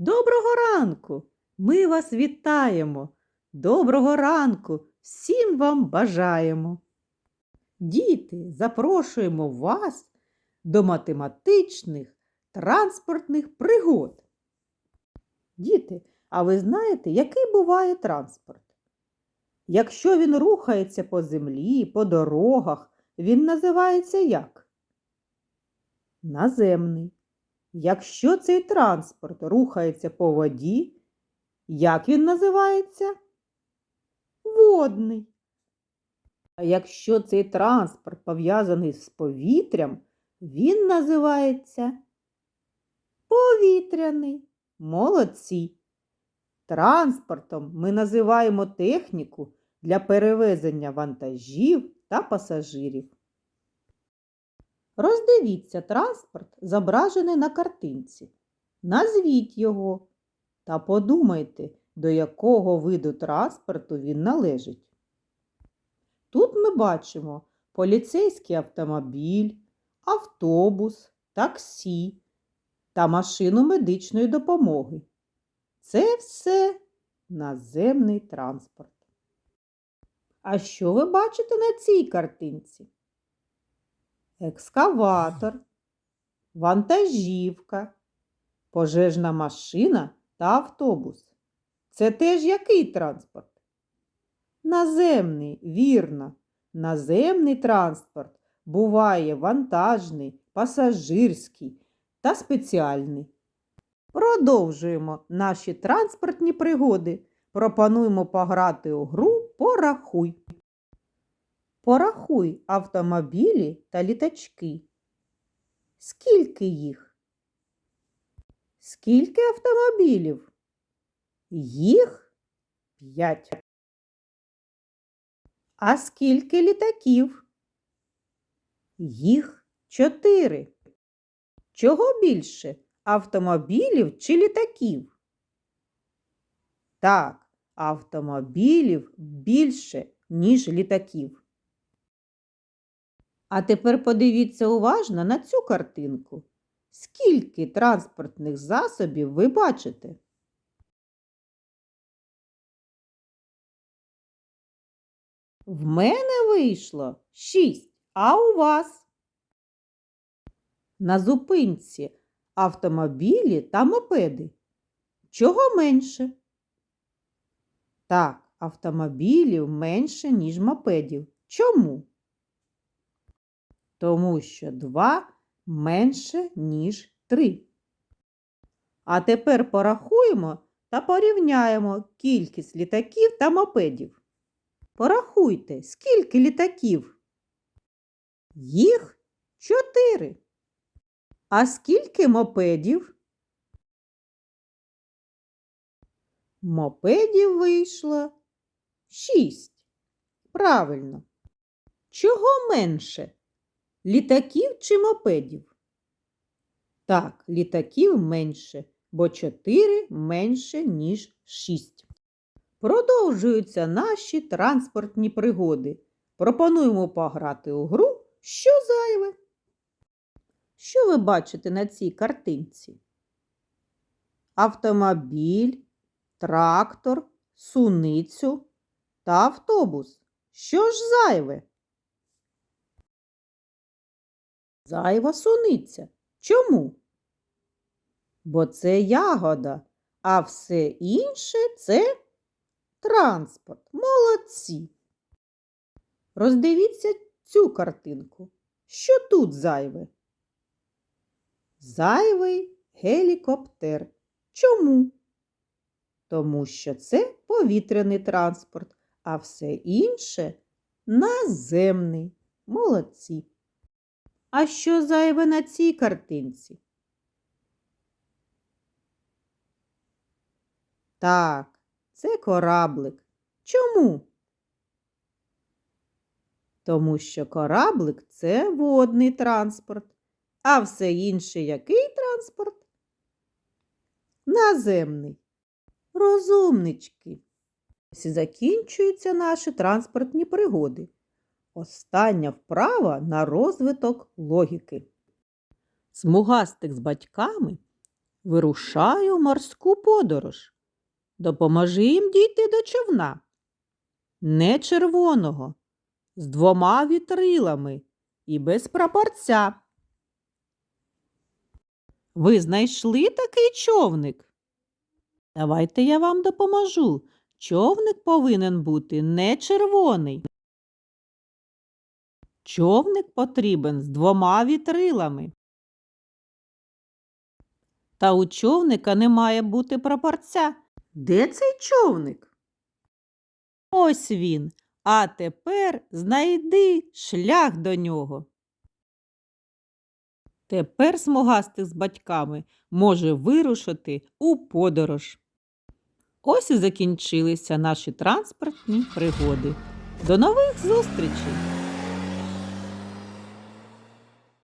Доброго ранку! Ми вас вітаємо. Доброго ранку! Всім вам бажаємо. Діти, запрошуємо вас до математичних транспортних пригод. Діти, а ви знаєте, який буває транспорт? Якщо він рухається по землі, по дорогах, він називається як? Наземний. Якщо цей транспорт рухається по воді, як він називається? Водний. А якщо цей транспорт пов'язаний з повітрям, він називається повітряний. Молодці. Транспортом ми називаємо техніку для перевезення вантажів та пасажирів. Роздивіться транспорт, зображений на картинці. Назвіть його та подумайте, до якого виду транспорту він належить. Тут ми бачимо поліцейський автомобіль, автобус, таксі та машину медичної допомоги. Це все наземний транспорт. А що ви бачите на цій картинці? Екскаватор, вантажівка, пожежна машина та автобус. Це теж який транспорт? Наземний, вірно. Наземний транспорт буває вантажний, пасажирський та спеціальний. Продовжуємо наші транспортні пригоди. Пропонуємо пограти у гру Порахуй. Порахуй автомобілі та літачки. Скільки їх? Скільки автомобілів? Їх п'ять. А скільки літаків? Їх чотири. Чого більше? Автомобілів чи літаків? Так, автомобілів більше, ніж літаків. А тепер подивіться уважно на цю картинку. Скільки транспортних засобів ви бачите? В мене вийшло шість, а у вас? На зупинці автомобілі та мопеди. Чого менше? Так, автомобілів менше, ніж мопедів. Чому? Тому що 2 менше, ніж 3. А тепер порахуємо та порівняємо кількість літаків та мопедів. Порахуйте, скільки літаків? Їх 4. А скільки мопедів? Мопедів вийшло 6. Правильно. Чого менше? Літаків чи мопедів? Так, літаків менше, бо 4 менше, ніж 6. Продовжуються наші транспортні пригоди. Пропонуємо пограти у гру, що зайве. Що ви бачите на цій картинці? Автомобіль, трактор, суницю та автобус. Що ж зайве? Зайва суниця. Чому? Бо це ягода, а все інше це транспорт. Молодці. Роздивіться цю картинку. Що тут зайве? Зайвий гелікоптер. Чому? Тому що це повітряний транспорт, а все інше наземний. Молодці. А що зайве на цій картинці? Так, це кораблик. Чому? Тому що кораблик це водний транспорт, а все інше який транспорт? Наземний. Розумнички. Ось і закінчуються наші транспортні пригоди. Остання вправа на розвиток логіки. Смугастик з батьками Вирушаю в морську подорож. Допоможи їм дійти до човна. Не червоного, з двома вітрилами і без прапорця. Ви знайшли такий човник? Давайте я вам допоможу. Човник повинен бути не червоний. Човник потрібен з двома вітрилами. Та у човника не має бути прапорця. Де цей човник? Ось він. А тепер знайди шлях до нього. Тепер смугастик з батьками може вирушити у подорож. Ось і закінчилися наші транспортні пригоди. До нових зустрічей!